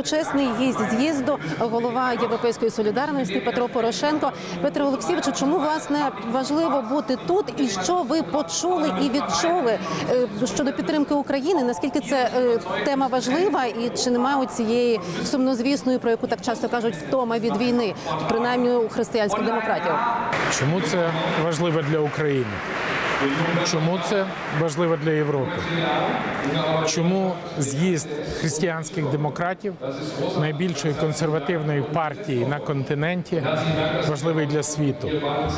Почесний гість з'їзду, голова Європейської солідарності Петро Порошенко. Петро Олексійовичу, чому власне важливо бути тут і що ви почули і відчули е, щодо підтримки України? Наскільки це е, тема важлива, і чи немає у цієї сумнозвісної, про яку так часто кажуть, втома від війни, принаймні у християнських демократів? Чому це важливо для України? Чому це важливо для Європи? Чому з'їзд християнських демократів найбільшої консервативної партії на континенті важливий для світу?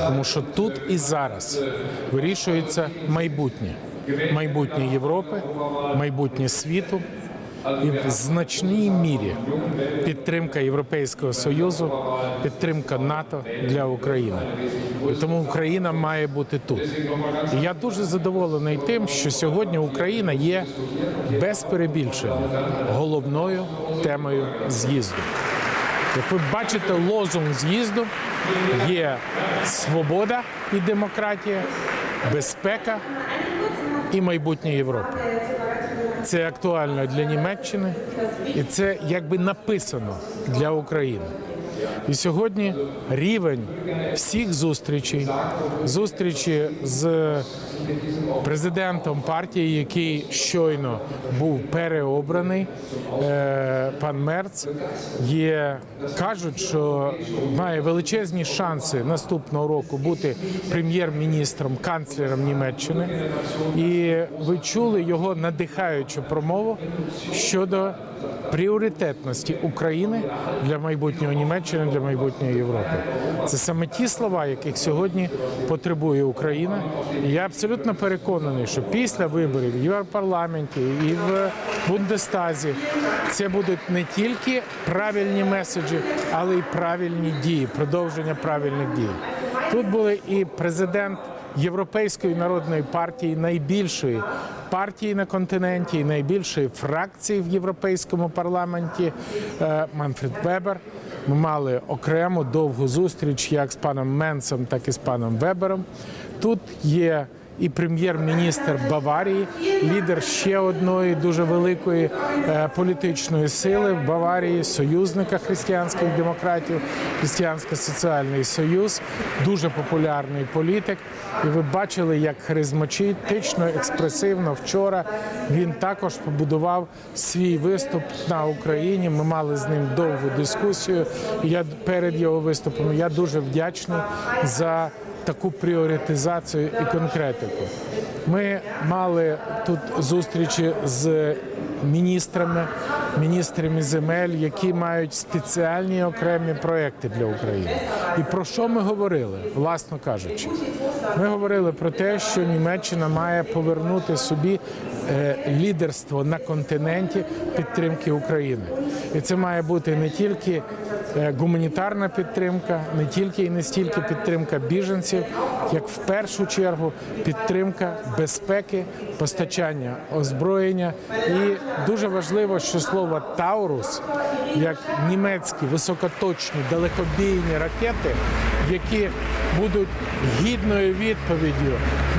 Тому що тут і зараз вирішується майбутнє, майбутнє Європи, майбутнє світу. І в значній мірі підтримка Європейського союзу, підтримка НАТО для України. І тому Україна має бути тут. І я дуже задоволений тим, що сьогодні Україна є без перебільшення головною темою з'їзду. Як ви бачите, лозунг з'їзду є свобода і демократія, безпека і майбутнє Європи. Це актуально для Німеччини, і це якби написано для України. І сьогодні рівень всіх зустрічей, зустрічі з президентом партії, який щойно був переобраний, е, пан Мерц, є кажуть, що має величезні шанси наступного року бути прем'єр-міністром, канцлером Німеччини. І ви чули його надихаючу промову щодо пріоритетності України для майбутнього Німеччини, для майбутньої Європи. Це саме ті слова, яких сьогодні потребує Україна. І я абсолютно переконаний, що після виборів в Європарламенті і в Бундестазі це будуть не тільки правильні меседжі, але й правильні дії, продовження правильних дій. Тут були і президент Європейської народної партії, найбільшої партії на континенті, і найбільшої фракції в європейському парламенті е, Манфред Вебер. Ми мали окрему довгу зустріч як з паном Менсом, так і з паном Вебером. Тут є і прем'єр-міністр Баварії, лідер ще одної дуже великої е, політичної сили в Баварії, союзника християнських демократів, християнсько-соціальний союз, дуже популярний політик. І ви бачили, як харизматично, експресивно вчора він також побудував свій виступ на Україні. Ми мали з ним довгу дискусію. Я перед його виступом я дуже вдячний за таку пріоритизацію і конкретику. Ми мали тут зустрічі з міністрами, міністрами земель, які мають спеціальні окремі проекти для України. І про що ми говорили, власно кажучи? Ми говорили про те, що Німеччина має повернути собі е, лідерство на континенті підтримки України. І це має бути не тільки гуманітарна підтримка, не тільки і не стільки підтримка біженців, як в першу чергу підтримка безпеки, постачання озброєння. І дуже важливо, що слово Таурус, як німецькі високоточні далекобійні ракети, які будуть гідною відповіддю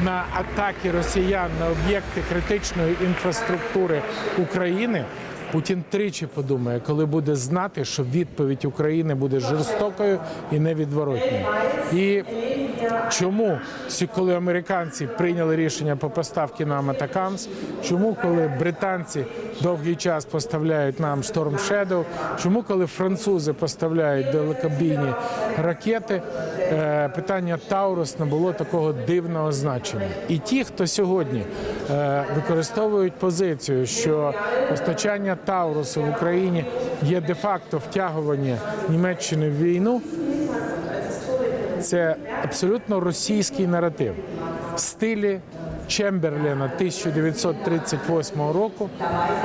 на атаки росіян на об'єкти критичної інфраструктури України. Путін тричі подумає, коли буде знати, що відповідь України буде жорстокою і невідворотною. І чому коли американці прийняли рішення по поставці нам Атакамс, чому коли британці довгий час поставляють нам Storm Shadow, чому коли французи поставляють далекобійні ракети, е, питання Таурус не було такого дивного значення. І ті, хто сьогодні е, використовують позицію, що постачання Таурусу в Україні є де-факто втягування Німеччини в війну, це абсолютно російський наратив. В стилі Чемберлена 1938 року,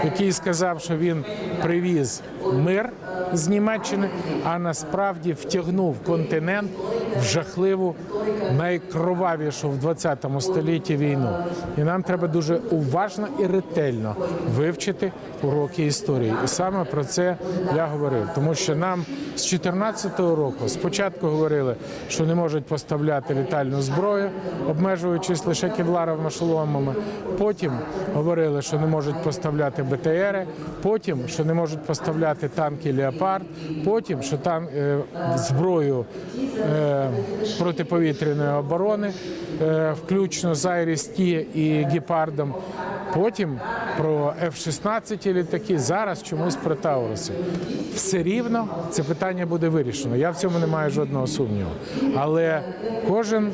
який сказав, що він привіз мир з Німеччини, а насправді втягнув континент в жахливу, найкровавішу в 20 столітті війну. І нам треба дуже уважно і ретельно вивчити уроки історії. І саме про це я говорив, тому що нам з 2014 року спочатку говорили, що не можуть поставляти літальну зброю, обмежуючись лише кевларовими ешеломами. Потім говорили, що не можуть поставляти БТРи, потім, що не можуть поставляти танки Леопард, потім, що там е, зброю е, протиповітряної оборони, е, включно з Айріс-Ті і Гепардом. Потім про F-16 літаки, зараз чомусь про Тауруси. Все рівно це питання буде вирішено. Я в цьому не маю жодного сумніву. Але кожен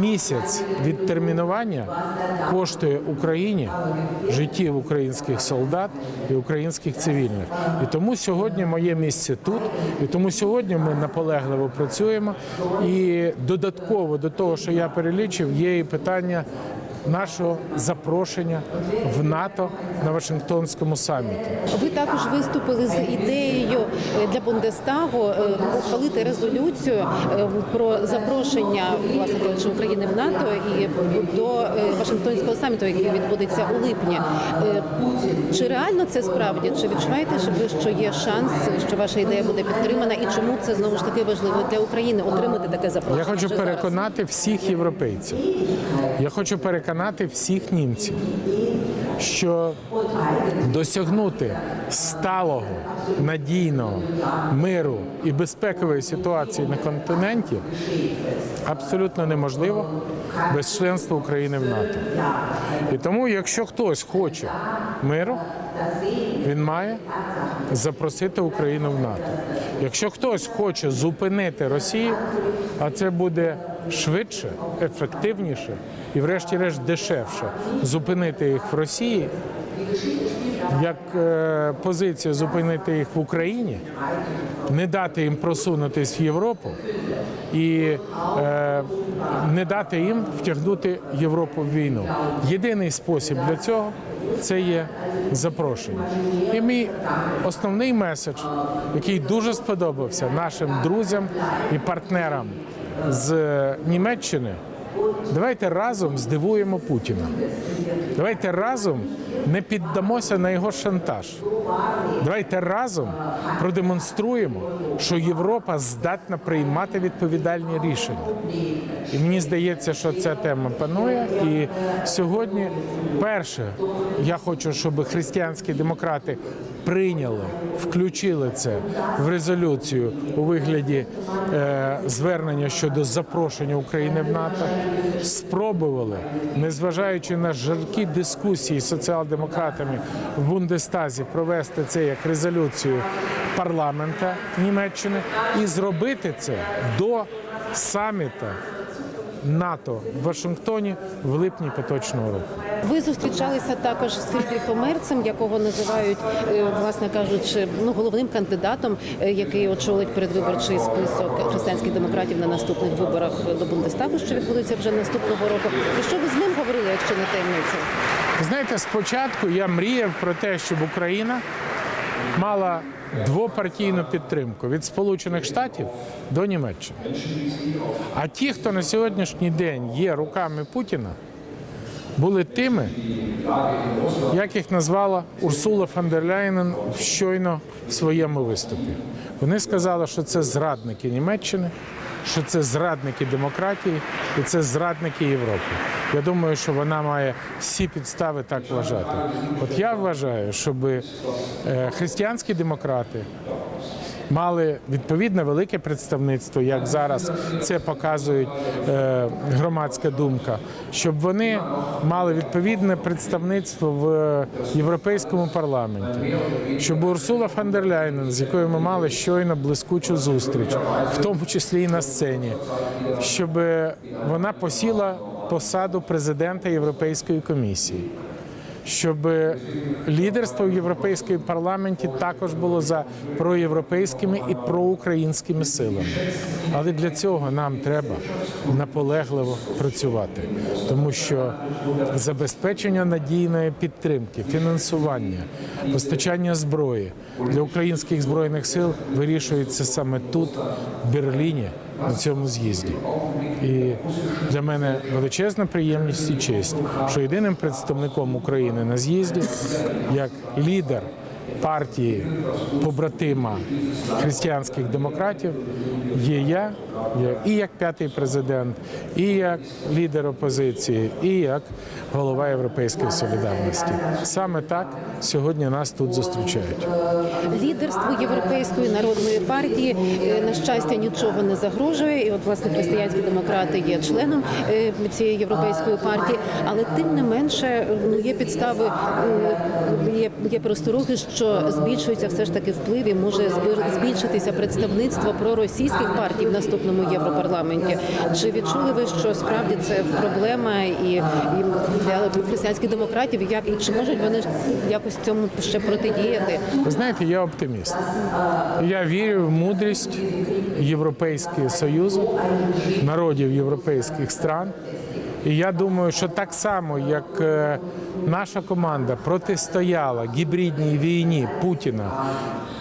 місяць відтермінування коштує Україні життів українських солдат і українських цивільних. І тому сьогодні моє місце тут, і тому сьогодні ми наполегливо працюємо. І додатково до того, що я перелічив, є і питання нашого запрошення в НАТО на Вашингтонському саміті. Ви також виступили з ідеєю е, для Бундестагу е, ухвалити резолюцію е, про запрошення власне України в НАТО і до Вашингтонського саміту, який відбудеться у липні. Чи реально це справді? Чи відчуваєте, що ви що є шанс, що ваша ідея буде підтримана, і чому це знову ж таки важливо для України отримати таке запрошення? Я хочу переконати всіх європейців. Я хочу переконати всіх німців, що досягнути сталого, надійного миру і безпекової ситуації на континенті абсолютно неможливо без членства України в НАТО. І тому, якщо хтось хоче миру, він має запросити Україну в НАТО. Якщо хтось хоче зупинити Росію, а це буде швидше, ефективніше і, врешті-решт, дешевше зупинити їх в Росії, як е, позиція зупинити їх в Україні, не дати їм просунутись в Європу і е, не дати їм втягнути Європу в війну. Єдиний спосіб для цього це є запрошення. І мій основний меседж, який дуже сподобався нашим друзям і партнерам з Німеччини. Давайте разом здивуємо Путіна. Давайте разом не піддамося на його шантаж. Давайте разом продемонструємо, що Європа здатна приймати відповідальні рішення. І мені здається, що ця тема панує. І сьогодні, перше, я хочу, щоб християнські демократи прийняли, включили це в резолюцію у вигляді е, звернення щодо запрошення України в НАТО. Спробували, незважаючи на жаркі дискусії з соціал-демократами в Бундестазі, провести це як резолюцію парламента Німеччини і зробити це до саміта НАТО в Вашингтоні в липні поточного року. Ви зустрічалися також з Фрідріхом Мерцем, якого називають, е, власне кажучи, ну головним кандидатом, е, який очолить передвиборчий список християнських демократів на наступних виборах до Бундестагу, що відбудуться вже наступного року. І що ви з ним говорили, якщо не таємниця? Знаєте, спочатку я мріяв про те, щоб Україна мала двопартійну підтримку від Сполучених Штатів до Німеччини. А ті, хто на сьогоднішній день є руками Путіна, були тими, як їх назвала Урсула фон дер Ляйнен щойно в своєму виступі. Вони сказали, що це зрадники Німеччини, що це зрадники демократії і це зрадники Європи. Я думаю, що вона має всі підстави так вважати. От я вважаю, щоб е, християнські демократи мали відповідне велике представництво, як зараз це показує е, громадська думка, щоб вони мали відповідне представництво в Європейському парламенті, щоб Урсула фон дер Ляйнен, з якою ми мали щойно блискучу зустріч, в тому числі і на сцені, щоб вона посіла посаду президента Європейської комісії щоб лідерство в європейському парламенті також було за проєвропейськими і проукраїнськими силами. Але для цього нам треба наполегливо працювати, тому що забезпечення надійної підтримки, фінансування, постачання зброї для українських збройних сил вирішується саме тут, в Берліні, на цьому з'їзді. І для мене величезна приємність і честь, що єдиним представником України на з'їзді, як лідер партії побратима християнських демократів є я, і як п'ятий президент, і як лідер опозиції, і як голова Європейської солідарності. Саме так сьогодні нас тут зустрічають. Лідерству Європейської народної партії е, на щастя нічого не загрожує. І от власне християнські демократи є членом е, цієї європейської партії, але тим не менше ну є підстави, є, є простороги, що збільшується все ж таки вплив і може збільшитися представництво проросійських партій в наступному європарламенті. Чи відчули ви, що справді це проблема і, і для християнських демократів? Як і чи можуть вони якось цьому ще протидіяти? Ви знаєте, я оптиміст. Я вірю в мудрість Європейського Союзу, народів європейських стран. І я думаю, що так само, як е, наша команда протистояла гібридній війні Путіна,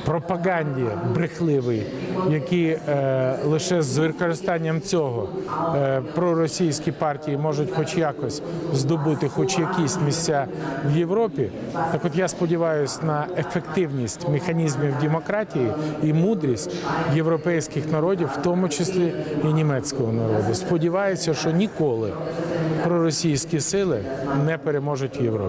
пропаганді брехливій, які е, лише з використанням цього е, проросійські партії можуть хоч якось здобути хоч якісь місця в Європі. Так от я сподіваюся на ефективність механізмів демократії і мудрість європейських народів, в тому числі і німецького народу. Сподіваюся, що ніколи проросійські сили не переможуть в Європі.